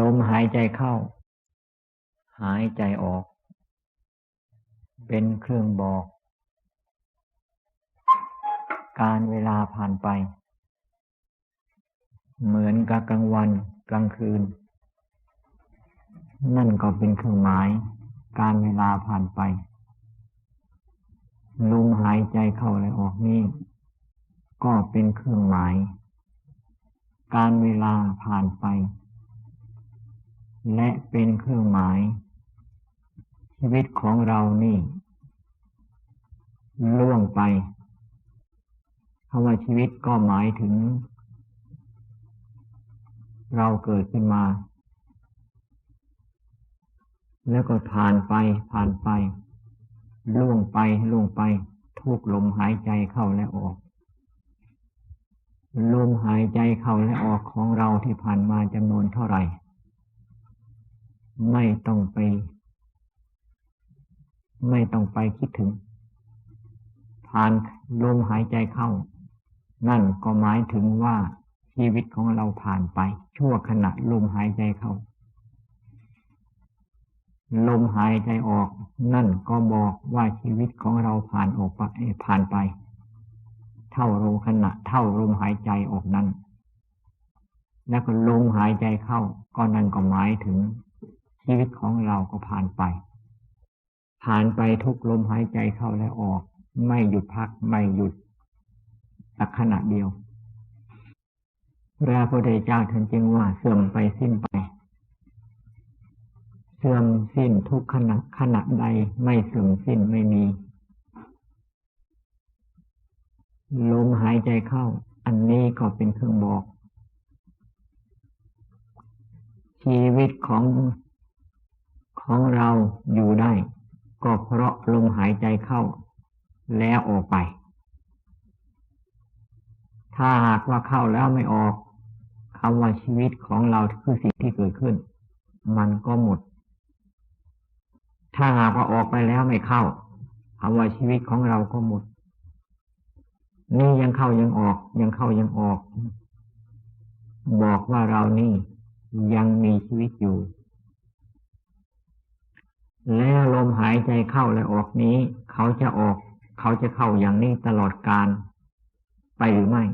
ลมหายใจเข้า หายใจออก เป็นเครื่องบอก การเวลาผ่านไป เหมือนกับกลางวันกลางคืน นั่นก็เป็นเครื่องหมาย การเวลาผ่านไป ลมหายใจเข้าและออกนี่ก็เป็นเครื่องหมาย การเวลาผ่านไป และเป็นเครื่องหมาย ชีวิตของเรานี่ ล่วงไปคำว่าชีวิตก็หมายถึง เราเกิดขึ้นมา แล้วก็ผ่านไปผ่านไป ล่วงไปล่วงไป ทุกลมหายใจเข้าและออกลมหายใจเข้าและออกของเราที่ผ่านมาจำนวนเท่าไหร่ ไม่ต้องไป ไม่ต้องไปคิดถึง ผ่านลมหายใจเข้า นั่นก็หมายถึงว่าชีวิตของเราผ่านไป ชั่วขณะลมหายใจเข้า ลมหายใจออก นั่นก็บอกว่าชีวิตของเราผ่านออกไปผ่านไป เท่าลมขณะ เท่าลมหายใจออกนั้นแล้วก็ลมหายใจเข้า ก็นั่นก็หมายถึง ชีวิตของเราก็ผ่านไป ผ่านไปทุกลมหายใจเข้าและออก ไม่หยุดพักไม่หยุดสักขณะเดียวพระพุทธเจ้าท่านจึงว่าเสื่อมไปสิ้นไป เสื่อมสิ้นทุกขณะขณะใดไม่เสื่อมสิ้นไม่มีลมหายใจเข้า อันนี้ก็เป็นเครื่องบอก ชีวิตของ ของเราอยู่ได้ ก็เพราะลมหายใจเข้า แล้วออกไป ถ้าหากว่าเข้าแล้วไม่ออกคำว่าชีวิตของเราคือสิ่งที่เกิดขึ้น มันก็หมด ถ้าหากว่าออกไปแล้วไม่เข้าคำว่าชีวิตของเราก็หมด นี่ยังเข้ายังออก ยังเข้ายังออก บอกว่าเรานี่ยังมีชีวิตอยู่ แล้วลมหายใจเข้าและออกนี้ เขาจะออก เขาจะเข้าอย่างนี้ตลอดการไปหรือไม่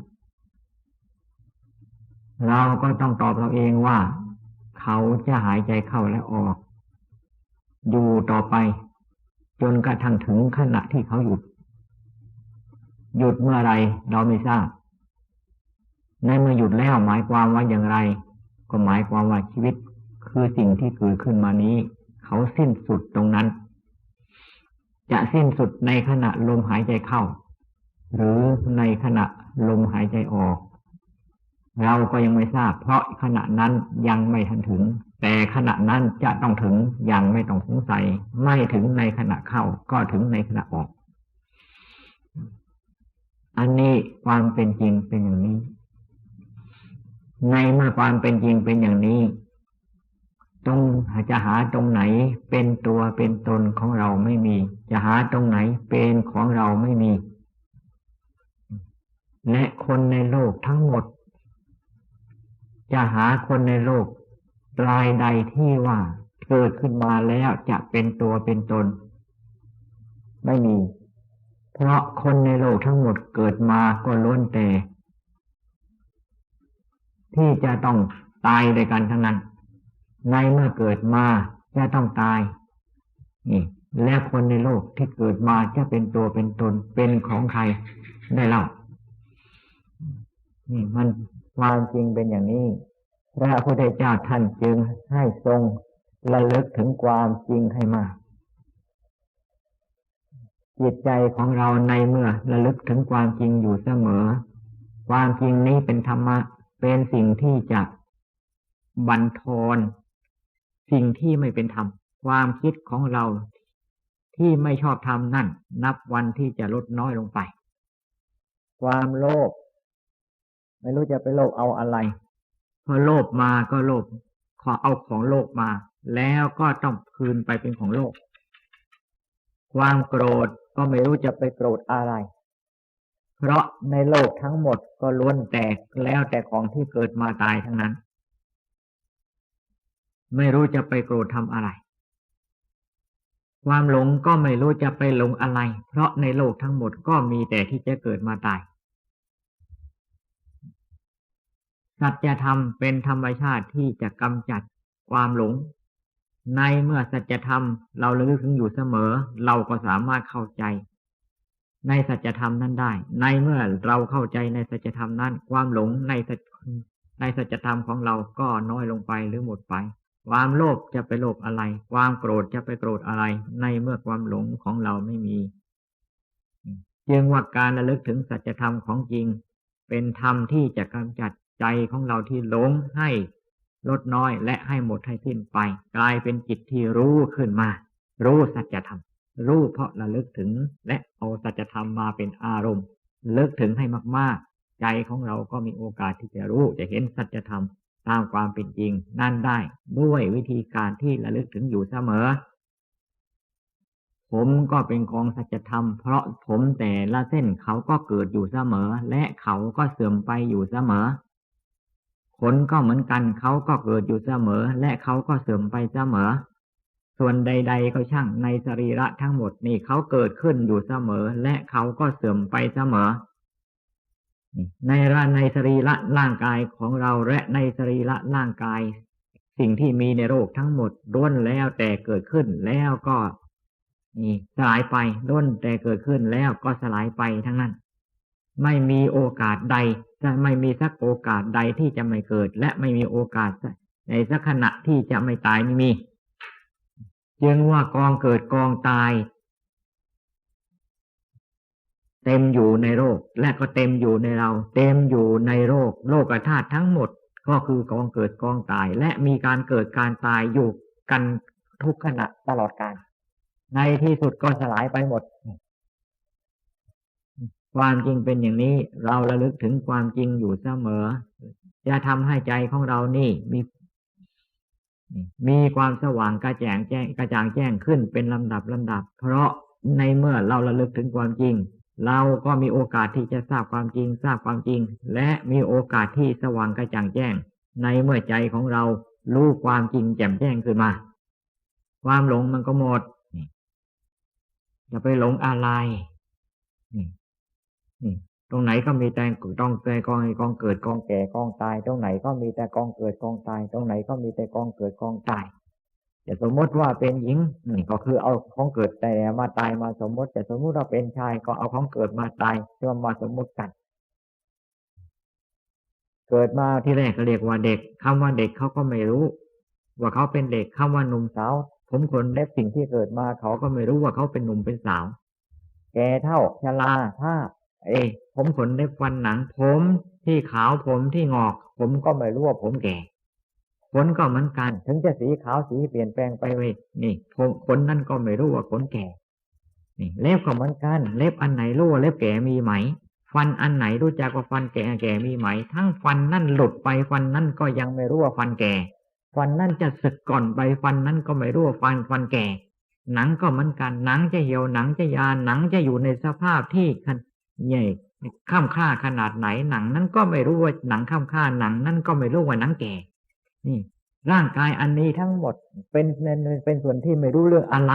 เราก็ต้องตอบเราเองว่า เขาจะหายใจเข้าและออก อยู่ต่อไป จนกระทั่งถึงขณะที่เขาหยุด หยุดเมื่อไรเราไม่ทราบ ในเมื่อหยุดแล้วหมายความว่าอย่างไร ก็หมายความว่าชีวิตคือสิ่งที่เกิดขึ้นมานี้ เขาสิ้นสุดตรงนั้น จะสิ้นสุดในขณะลมหายใจเข้า หรือในขณะลมหายใจออก เราก็ยังไม่ทราบ เพราะขณะนั้นยังไม่ทันถึง แต่ขณะนั้นจะต้องถึงย่างไม่ต้องสงสัย ไม่ถึงในขณะเข้าก็ถึงในขณะออก อันนี้ความเป็นจริงเป็นอย่างนี้ ในเมื่อความเป็นจริงเป็นอย่างนี้ ตรงจะหาตรงไหนเป็นตัวเป็นตนของเราไม่มี จะหาตรงไหนเป็นของเราไม่มี และคนในโลกทั้งหมด จะหาคนในโลกรายใดที่ว่าเกิดขึ้นมาแล้วจะเป็นตัวเป็นตน ไม่มี เพราะคนในโลกทั้งหมดเกิดมาก็ล้วนแต่ ที่จะต้องตายด้วยกันทั้งนั้น ในเมื่อเกิดมาจะต้องตายนี่และคนในโลกที่เกิดมาจะเป็นตัวเป็นตนเป็นของใครได้เล่านี่มันความจริงเป็นอย่างนี้พระพุทธเจ้าท่านจึงให้ทรงระลึกถึงความจริงให้มากจิตใจของเราในเมื่อระลึกถึงความจริงอยู่เสมอ ความจริงนี้เป็นธรรมะเป็นสิ่งที่จะบันทอน สิ่งที่ไม่เป็นธรรม ความคิดของเราที่ไม่ชอบทำนั่น นับวันที่จะลดน้อยลงไป ความโลภไม่รู้จะไปโลภเอาอะไรพอโลภมาก็โลภขอเอาของโลกมา แล้วก็ต้องคืนไปเป็นของโลก ความโกรธก็ไม่รู้จะไปโกรธอะไร เพราะในโลกทั้งหมดก็ล้วนแตกแล้วแต่ของที่เกิดมาตายทั้งนั้น ไม่รู้จะไปโกรธทำอะไร ความหลงก็ไม่รู้จะไปหลงอะไร เพราะในโลกทั้งหมดก็มีแต่ที่จะเกิดมาตาย สัจธรรมเป็นธรรมชาติที่จะกำจัดความหลง ในเมื่อสัจธรรมเราเลึกถึงอยู่เสมอ เราก็สามารถเข้าใจ ในสัจธรรมนั้นได้ ในเมื่อเราเข้าใจในสัจธรรมนั้น ความหลงในในสัจธรรมของเราก็น้อยลงไปหรือหมดไป ความโลภจะไปโลภอะไร ความโกรธจะไปโกรธอะไร ในเมื่อความหลงของเราไม่มี จึงว่าการระลึกถึงสัจธรรมของจริง เป็นธรรมที่จะกำจัดใจของเราที่หลงให้ลดน้อยและให้หมดให้สิ้นไป กลายเป็นจิตที่รู้ขึ้นมา รู้สัจธรรม รู้เพราะระลึกถึง และเอาสัจธรรมมาเป็นอารมณ์เลิกถึงให้มากๆ ใจของเราก็มีโอกาสที่จะรู้จะเห็นสัจธรรม ตามความเป็นจริงนั่นได้ด้วยวิธีการที่ระลึกถึงอยู่เสมอ ผมก็เป็นกองสัจธรรม เพราะผมแต่ละเส้นเขาก็เกิดอยู่เสมอ และเขาก็เสื่อมไปอยู่เสมอผลก็เหมือนกันเขาก็เกิดอยู่เสมอ และเขาก็เสื่อมไปเสมอ ส่วนใด ๆ ก็ช่างในสรีระทั้งหมดนี่เขาเกิดขึ้นอยู่เสมอ และเขาก็เสื่อมไปเสมอ ในร่างในสรีระร่างกายของเราและในสรีระร่างกาย สิ่งที่มีในโลกทั้งหมดล้วนแล้วแต่เกิดขึ้นแล้วก็นี่สลายไปล้วนแต่เกิดขึ้นแล้วก็สลายไปทั้งนั้น ไม่มีโอกาสใดจะไม่มีสักโอกาสใดที่จะไม่เกิด และไม่มีโอกาสในสักขณะที่จะไม่ตายไม่มี จึงว่ากองเกิดกองตาย เต็มอยู่ในโลกและก็เต็มอยู่ในเรา เต็มอยู่ในโลกโลกธาตุทั้งหมดก็คือกองเกิดกองตาย และมีการเกิดการตายอยู่กันทุกขณะตลอดกาลในที่สุดก็สลายไปหมด ความจริงเป็นอย่างนี้ เราระลึกถึงความจริงอยู่เสมอ จะทำให้ใจของเรานี่มี มีความสว่างกระแจงแจ้งกระจ่างแจ้งขึ้นเป็นลำดับลำดับ เพราะในเมื่อเราระลึกถึงความจริง เราก็มีโอกาสที่จะทราบความจริงทราบความจริง และมีโอกาสที่สว่างกระจ่างแจ้ง ในเมื่อใจของเรารู้ความจริงแจ่มแจ้งขึ้นมา ความหลงมันก็หมดอย่าไปหลงอะไรตรงไหนก็มีแต่ต้องแต่กองกองเกิดกองแก่กองตาย ตรงไหนก็มีแต่กองเกิดกองตาย ตรงไหนก็มีแต่กองเกิดกองตาย จะสมมติว่าเป็นหญิงนี่ก็คือเอาของเกิดแต่มาตายมาสมมติแต่สมมติเราเป็นชายก็เอาของเกิดมาตายเพื่อมาสมมติกัน เกิดมาที่แรกก็เรียกว่าเด็กคำว่าเด็กเขาก็ไม่รู้ ว่าเขาเป็นเด็กคำว่าหนุ่มสาว ผมคนเล็บสิ่งที่เกิดมาเขาก็ไม่รู้ว่าเขาเป็นหนุ่มเป็นสาว แก่เท่าชราถ้า เอ้ผมขนในฟันหนัง ผมที่ขาวผมที่งอก ผมก็ไม่รู้ว่าผมแก่ ขนก็เหมือนกัน ถึงจะสีขาวสีเปลี่ยนแปลงไปเว้ยนี่ผมขนนั่นก็ไม่รู้ว่าขนแก่ นี่เล็บก็เหมือนกัน เล็บอันไหนรู้ว่าเล็บแก่มีไหม ฟันอันไหนรู้จักว่าฟันแก่แก่มีไหม ทั้งฟันนั่นหลุดไปฟันนั่นก็ยังไม่รู้ว่าฟันแก่ ฟันนั่นจะสึกก่อนไปฟันนั่นก็ไม่รู้ว่าฟันฟันแก่ หนังก็เหมือนกัน หนังจะเหี่ยวหนังจะยานหนังจะอยู่ในสภาพที่ใหญ่ข้ามค่าขนาดไหนหนังนั้นก็ไม่รู้ว่าหนังข้ามค่าหนังนั้นก็ไม่รู้ว่าหนังแก่ นี่ ร่างกายอันนี้ทั้งหมดเป็นเป็นเป็นส่วนที่ไม่รู้เรื่องอะไร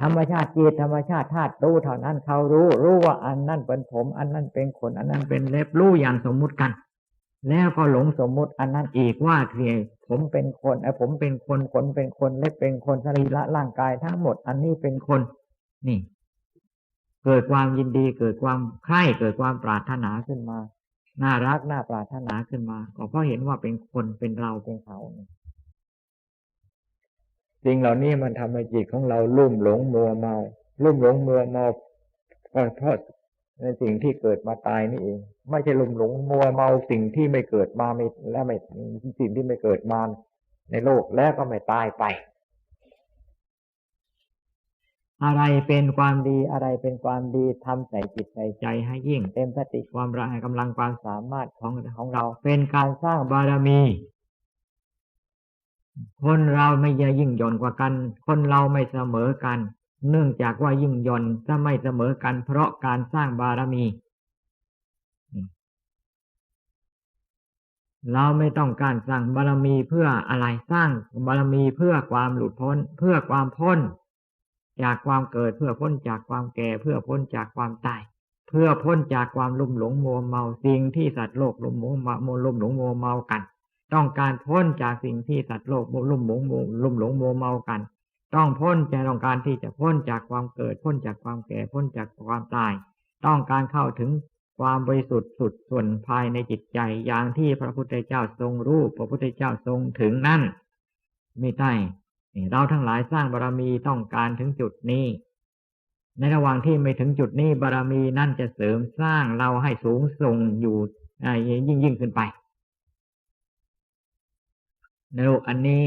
ธรรมชาติจิตธรรมชาติธาตุรู้เท่านั้นเขารู้ รู้ว่าอันนั้นเป็นผม อันนั้นเป็นขนอันนั้นเป็นเล็บรู้อย่างสมมุติกัน แล้วก็หลงสมมุติอันนั้นอีกว่าเทียผมเป็นคนไอ้ผมเป็นคนขนเป็นคนเล็บเป็นคนสรีระร่างกายทั้งหมด อันนี้เป็นคน นี่ เกิดความยินดีเกิดความใคร่เกิดความปรารถนาขึ้นมา น่ารักน่าปรารถนาขึ้นมา ก็เพราะเห็นว่าเป็นคนเป็นเราเป็นเขาสิ่งเหล่านี้มันทำให้จิตของเราลุ่มหลงมัวเมา ลุ่มหลงมัวเมาเพราะในสิ่งที่เกิดมาตายนี่เอง ไม่ใช่ลุ่มหลงมัวเมาสิ่งที่ไม่เกิดมาไม่และไม่สิ่งที่ไม่เกิดมาในโลกแล้วก็ไม่ตายไป อะไรเป็นความดีอะไรเป็นความดีทำใส่จิตใส่ใจให้ยิ่ง เต็มสติความรักกำลังความสามารถของของเรา เป็นการสร้างบารมี คนเราไม่ยิ่งย่อนกว่ากัน คนเราไม่เสมอกัน เนื่องจากว่ายิ่งย่อนจะไม่เสมอกัน เพราะการสร้างบารมี เราไม่ต้องการสร้างบารมีเพื่ออะไรสร้างบารมีเพื่อความหลุดพ้น เพื่อความพ้น จากความเกิดเพื่อพ้นจากความแก่เพื่อพ้นจากความตายเพื่อพ้นจากความลุ่มหลงมัวเมาสิ่งที่สัตว์โลกลุ่มหลงมัวลุ่มหลงมัวเมากัน ต้องการพ้นจากสิ่งที่สัตว์โลกลุ่มหลงลุ่มหลงมัวเมากัน ต้องพ้นจะต้องการที่จะพ้นจากความเกิด พ้นจากความแก่พ้นจากความตาย ต้องการเข้าถึงความบริสุทธิ์สุดส่วนภายในจิตใจอย่างที่พระพุทธเจ้าทรงรู้พระพุทธเจ้าทรงถึงนั่น ไม่ใช่ เราทั้งหลายสร้างบารรมีต้องการถึงจุดนี้ ในระหว่างที่ไม่ถึงจุดนี้บารรมีนั่นจะเสริมสร้างเราให้สูงส่งอยู่ยิ่งยิ่งขึ้นไปในโลกอันนี้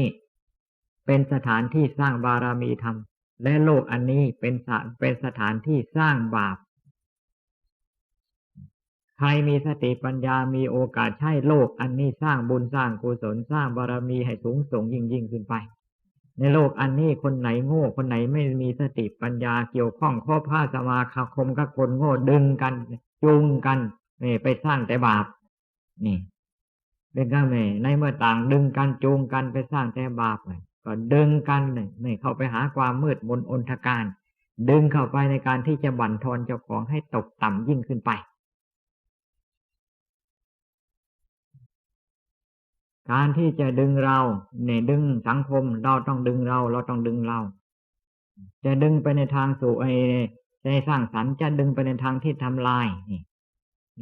เป็นสถานที่สร้างบารมีธรรม และโลกอันนี้เป็นสเป็นสถานที่สร้างบาป ใครมีสติปัญญามีโอกาสใช้โลกอันนี้สร้างบุญสร้างกุศลสร้างบารรมีให้สูงส่งยิ่งยิ่งขึ้นไป ในโลกอันนี้คนไหนโง่คนไหนไม่มีสติปัญญาเกี่ยวข้องข้อผ้าสมาคาคมกับคนโง่ดึงกันจูงกันนี่ไปสร้างแต่บาป นี่เป็นก็ไม่ในเมื่อต่างดึงกันจูงกันไปสร้างแต่บาปก็ดึงกันนี่เข้าไปหาความมืดมนอนทการ ดึงเข้าไปในการที่จะบั่นทอนเจ้าของให้ตกต่ำยิ่งขึ้นไป การที่จะดึงเราเนี่ยดึงสังคมเราต้องดึงเรา เราต้องดึงเรา จะดึงไปในทางสู่ไอ้ใจสร้างสรรค์จะดึงไปในทางที่ทำลายนี่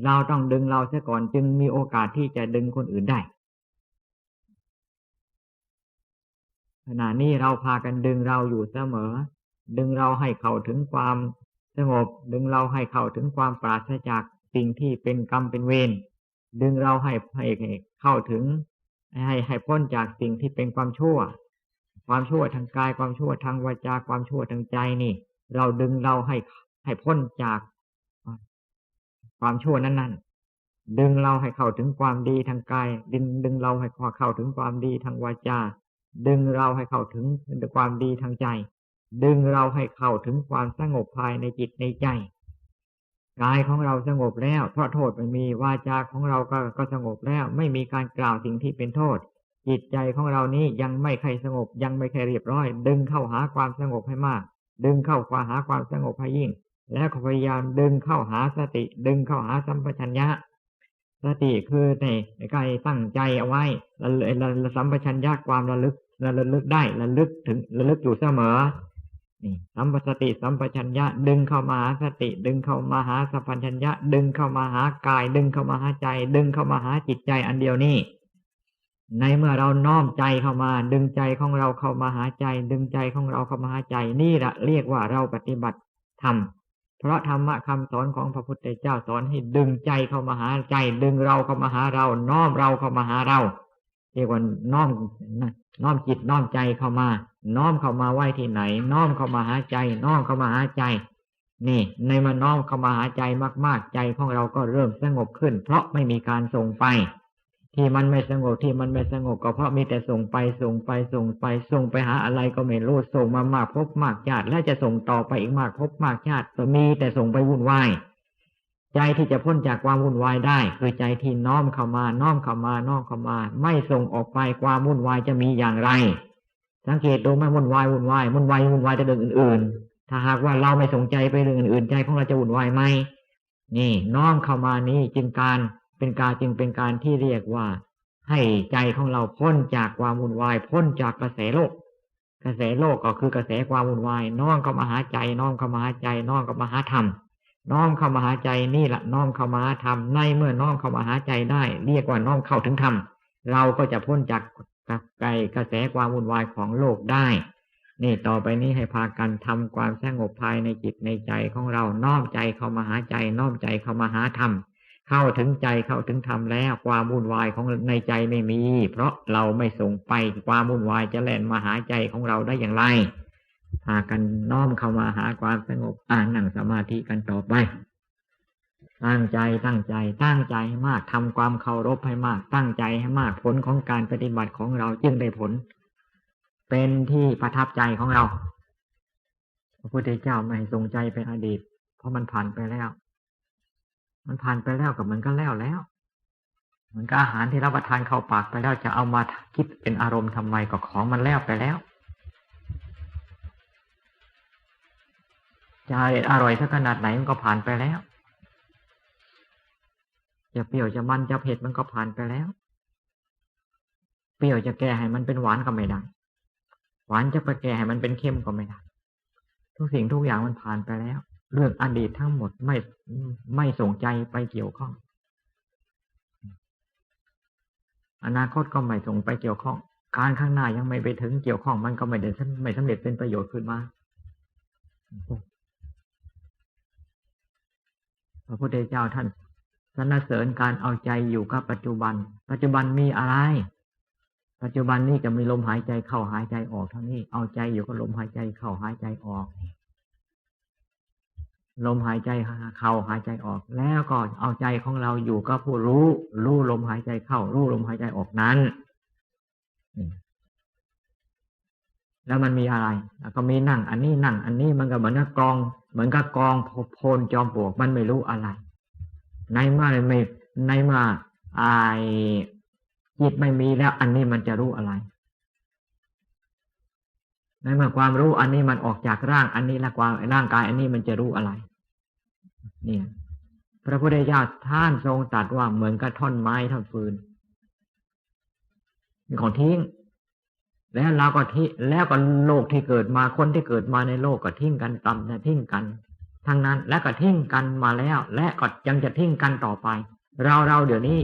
เราต้องดึงเราเสียก่อนจึงมีโอกาสที่จะดึงคนอื่นได้ขณะนี้เราพากันดึงเราอยู่เสมอ ดึงเราให้เข้าถึงความสงบ ดึงเราให้เข้าถึงความปราศจากสิ่งที่เป็นกรรมเป็นเวรดึงเราให้ให้เข้าถึง ให้ให้พ้นจากสิ่งที่เป็นความชั่ว ความชั่วทางกายความชั่วทางวาจาความชั่วทางใจนี่ เราดึงเราให้ให้พ้นจากความชั่วนั้นๆ ดึงเราให้เข้าถึงความดีทางกาย ดึงดึงเราให้เข้าถึงความดีทางวาจา ดึงเราให้เข้าถึงความดีทางใจ ดึงเราให้เข้าถึงความสงบภายในจิตในใจ กายของเราสงบแล้วเพราะโทษไม่มีวาจาของเราก็ก็สงบแล้ว ไม่มีการกล่าวสิ่งที่เป็นโทษ จิตใจของเรานี้ยังไม่ใครสงบ ยังไม่ใครเรียบร้อย ดึงเข้าหาความสงบให้มาก ดึงเข้าควาหาความสงบให้ยิ่ง แล้วพยายามดึงเข้าหาสติ ดึงเข้าหาสัมปชัญญะสติคือในกายตั้งใจเอาไว้ละสัมปชัญญะความระลึกระลึกได้ระลึกถึงระลึกอยู่เสมอ นี่สัมปสติสัมปชัญญะดึงเข้ามาหาสติ ดึงเข้ามาหาสัมปชัญญะ ดึงเข้ามาหากาย ดึงเข้ามาหาใจ ดึงเข้ามาหาจิตใจอันเดียวนี้ในเมื่อเราน้อมใจเข้ามา ดึงใจของเราเข้ามาหาใจ ดึงใจของเราเข้ามาหาใจ นี่แหละเรียกว่าเราปฏิบัติธรรมเพราะธรรมะคำสอนของพระพุทธเจ้าสอนให้ดึงใจเข้ามาหาใจ ดึงเราเข้ามาหาเรา น้อมเราเข้ามาหาเรา เรียกว่าน้อมน้อมจิตน้อมใจเข้ามา น้อมเข้ามาไว้ที่ไหน น้อมเข้ามาหาใจ น้อมเข้ามาหาใจ นี่ ในมาน้อมเข้ามาหาใจมาก ๆ ใจของเราก็เริ่มสงบขึ้น เพราะไม่มีการส่งไป ที่มันไม่สงบที่มันไม่สงบก็เพราะมีแต่ส่งไปส่งไปส่งไปส่งไปหาอะไรก็ไม่รู้ส่งมามากพบมากชาติและจะส่งต่อไปอีกมากพบมากชาติก็มีแต่ส่งไปวุ่นวาย ใจที่จะพ้นจากความวุ่นวายได้ คือใจที่น้อมเข้ามาน้อมเข้ามาน้อมเข้ามา ไม่ส่งออกไปความวุ่นวายจะมีอย่างไร สังเกตดูไหมวุ่นวายวุ่นวายวุ่นวายวุ่นวายจะเรื่องอื่น ๆ ถ้าหากว่าเราไม่สนใจไปเรื่องอื่นๆ ใจของเราจะวุ่นวายไหมนี่น้อมเข้ามานี้จึงการเป็นการจึงเป็นการที่เรียกว่า ให้ใจของเราพ้นจากความวุ่นวาย พ้นจากกระแสโลก กระแสโลกก็คือกระแสความวุ่นวายน้อมเข้ามาหาใจน้อมเข้ามาหาใจน้อมเข้ามาหาธรรม น้อมเข้ามาหาใจนี่แหละน้อมเข้ามาธรรมในเมื่อน้อมเข้ามาหาใจได้ เรียกว่าน้อมเข้าถึงธรรมเราก็จะพ้นจากไกลกระแสความวุ่นวายของโลกได้ นี่ต่อไปนี้ให้พากันทำความสงบภายในจิตในใจของเราน้อมใจเข้ามาหาใจ น้อมใจเข้ามาหาธรรมเข้าถึงใจเข้าถึงธรรมแล้วความวุ่นวายของในใจไม่มี เพราะเราไม่ส่งไปความวุ่นวายจะแล่นมาหาใจของเราได้อย่างไรากันน้อมเข้ามาหาความสงบอ่านนั่งสมาธิกันต่อไป ตั้งใจตั้งใจ ตั้งใจให้มากทำความเคารพให้มาก ตั้งใจให้มากผลของการปฏิบัติของเราจึงได้ผล เป็นที่ประทับใจของเราพระพุทธเจ้าไม่ทรงใจเป็นอดีต เพราะมันผ่านไปแล้ว มันผ่านไปแล้วกับมันก็แล้วแล้วมันก็อาหารที่รับประทานเข้าปากไปแล้วจะเอามาคิดเป็นอารมณ์ทำไมก็ของมันแล้วไปแล้ว จะอร่อยสักขนาดไหนมันก็ผ่านไปแล้ว จะเปรี้ยวจะมันจะเผ็ดมันก็ผ่านไปแล้ว เปรี้ยวจะแก้ให้มันเป็นหวานก็ไม่ได้ หวานจะไปแก้ให้มันเป็นเค็มก็ไม่ได้ ทุกสิ่งทุกอย่างมันผ่านไปแล้ว เรื่องอดีตทั้งหมดไม่ไม่ส่งใจไปเกี่ยวข้อง อนาคตก็ไม่ส่งไปเกี่ยวข้อง การข้างหน้ายังไม่ไปถึงเกี่ยวข้องมันก็ไม่ได้ไม่สำเร็จเป็นประโยชน์ขึ้นมา ระพุทธเจ้าท่านสรรเสริญการเอาใจอยู่กับปัจจุบัน ปัจจุบันมีอะไร ปัจจุบันนี้จะมีลมหายใจเข้าหายใจออกเท่านี้ เอาใจอยู่กับลมหายใจเข้าหายใจออก ลมหายใจเข้าหายใจออก แล้วก็เอาใจของเราอยู่กับผู้รู้ รู้ลมหายใจเข้า รู้ลมหายใจออกนั้น แล้วมันมีอะไร แล้วก็มีนั่ง อันนี้นั่ง อันนี้มันก็เหมือนกับกอง มือนกับกองโพนจอมปลวกมันไม่รู้อะไร ในเมื่อไม่ในเมื่อไอจิตไม่มีแล้วอันนี้มันจะรู้อะไร ในเมื่อความรู้อันนี้มันออกจากร่าง อันนี้และความร่างกาย อันนี้มันจะรู้อะไร เนี่ย พระพุทธเจ้าท่านทรงตรัสว่าเหมือนกับท่อนไม้ท่อนฟืนของทิ้ง แล้วเราก็ทิ้งแล้วก็โลกที่เกิดมาคนที่เกิดมาในโลกก็ทิ้งกันต่ำนะทิ้งกันทั้งนั้นและก็ทิ้งกันมาแล้ว และก็ยังจะทิ้งกันต่อไป เราเราเดี๋ยวนี้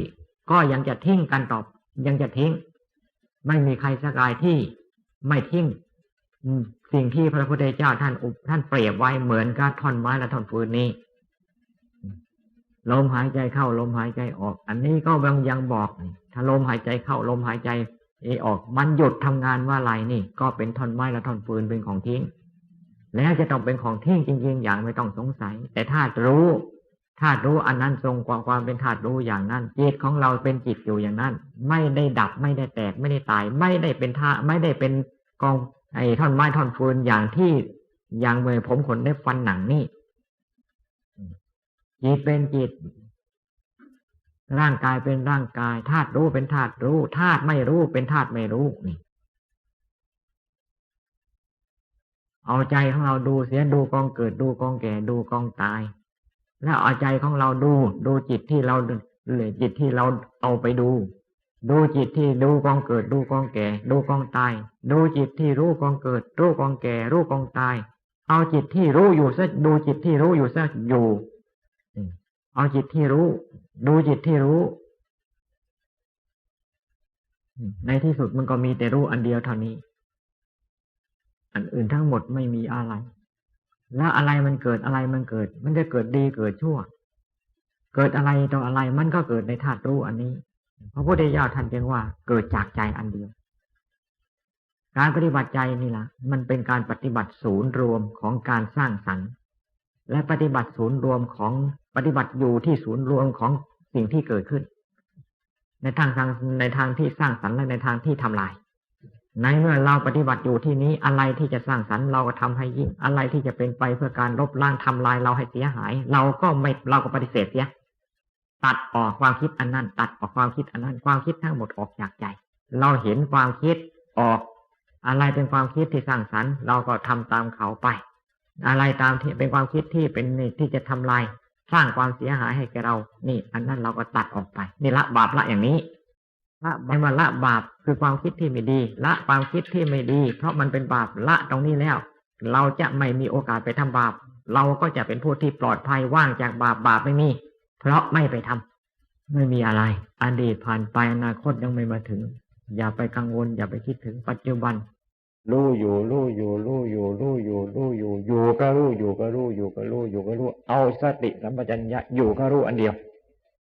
ก็ยังจะทิ้งกันต่อยังจะทิ้ง ไม่มีใครสักรายที่ไม่ทิ้งสิ่งที่พระพุทธเจ้าท่านอุท่านเปรียบไว้เหมือนกับท่อนไม้และท่อนฟืนนี้ลมหายใจเข้าลมหายใจออก อันนี้ก็ยังยังบอกถ้าลมหายใจเข้าลมหายใจ อออกมันหยุดทำงานว่าไรนี่ ก็เป็นท่อนไม้และท่อนฟืนเป็นของทิ้ง แล้วจะต้องเป็นของทิ้งจริง ๆ อย่างไม่ต้องสงสัย แต่ถ้ารู้ธาตุรู้อันนั้นทรงความความเป็นธาตุรู้อย่างนั้นจิตของเราเป็นจิตอยู่อย่างนั้น ไม่ได้ดับไม่ได้แตกไม่ได้ตาย ไม่ได้เป็นท่าไม่ได้เป็นกองไอ้ท่อนไม้ท่อนฟืนอย่างที่อย่างเมื่อผมขนได้ฟันหนังนี่จิตเป็นจิต ร่างกายเป็นร่างกายธาตุรู้เป็นธาตุรู้ธาตุไม่รู้เป็นธาตุไม่รู้นี่เอาใจของเราดูเสียดูกองเกิดดูกองแก่ดูกองตาย แล้วเอาใจของเราดู ดูจิตที่เราเลยจิตที่เราเอาไปดู ดูจิตที่ดูกองเกิด ดูกองแก่ ดูกองตาย ดูจิตที่รู้กองเกิด รู้กองแก่ รู้กองตาย เอาจิตที่รู้อยู่ซะดูจิตที่รู้อยู่ซะอยู่ เอาจิตที่รู้ ดูจิตที่รู้ ในที่สุดมันก็มีแต่รู้อันเดียวเท่านี้ อันอื่นทั้งหมดไม่มีอะไร แล้วอะไรมันเกิดอะไรมันเกิด มันจะเกิดดีเกิดชั่ว เกิดอะไรต่ออะไรมันก็เกิดในธาตุรู้อันนี้พระพุทธเจ้าท่านจึงว่าเกิดจากใจอันเดียว การปฏิบัติใจนี่ละมันเป็นการปฏิบัติศูนย์รวมของการสร้างสรรค์ และปฏิบัติศูนย์รวมของ ปฏิบัติอยู่ที่ศูนย์รวมของสิ่งที่เกิดขึ้น ในทางทางในทางที่สร้างสรรค์และในทางที่ทำลาย ในเมื่อเราปฏิบัติอยู่ที่นี้อะไรที่จะสร้างสรรค์เราก็ทำให้ยิ่งอะไรที่จะเป็นไปเพื่อการลบล้างทำลายเราให้เสียหาย เราก็ไม่เราก็ปฏิเสธเสียตัดออกความคิดอันนั้น ตัดออกความคิดอันนั้น ความคิดทั้งหมดออกจากใจ เราเห็นความคิดออก อะไรเป็นความคิดที่สร้างสรรค์ เราก็ทำตามเขาไป อะไรตามที่เป็นความคิดที่เป็นที่จะทำลาย สร้างความเสียหายให้แกเรา นี่ อันนั้นเราก็ตัดออกไปนี่ละบาปละอย่างนี้ละไม่ว่าละบาปคือความคิดที่ไม่ดี ละความคิดที่ไม่ดี เพราะมันเป็นบาปละตรงนี้แล้ว เราจะไม่มีโอกาสไปทำบาป เราก็จะเป็นผู้ที่ปลอดภัยว่างจากบาปบาปไม่มี เพราะไม่ไปทำไม่มีอะไร อดีตผ่านไปอนาคตยังไม่มาถึง อย่าไปกังวล อย่าไปคิดถึงปัจจุบัน รู้อยู่รู้อยู่รู้อยู่รู้อยู่รู้อยู่อยู่ก็รู้อยู่ก็รู้อยู่ก็รู้อยู่ก็รู้ เอาสติสัมปชัญญะอยู่ก็รู้อันเดียว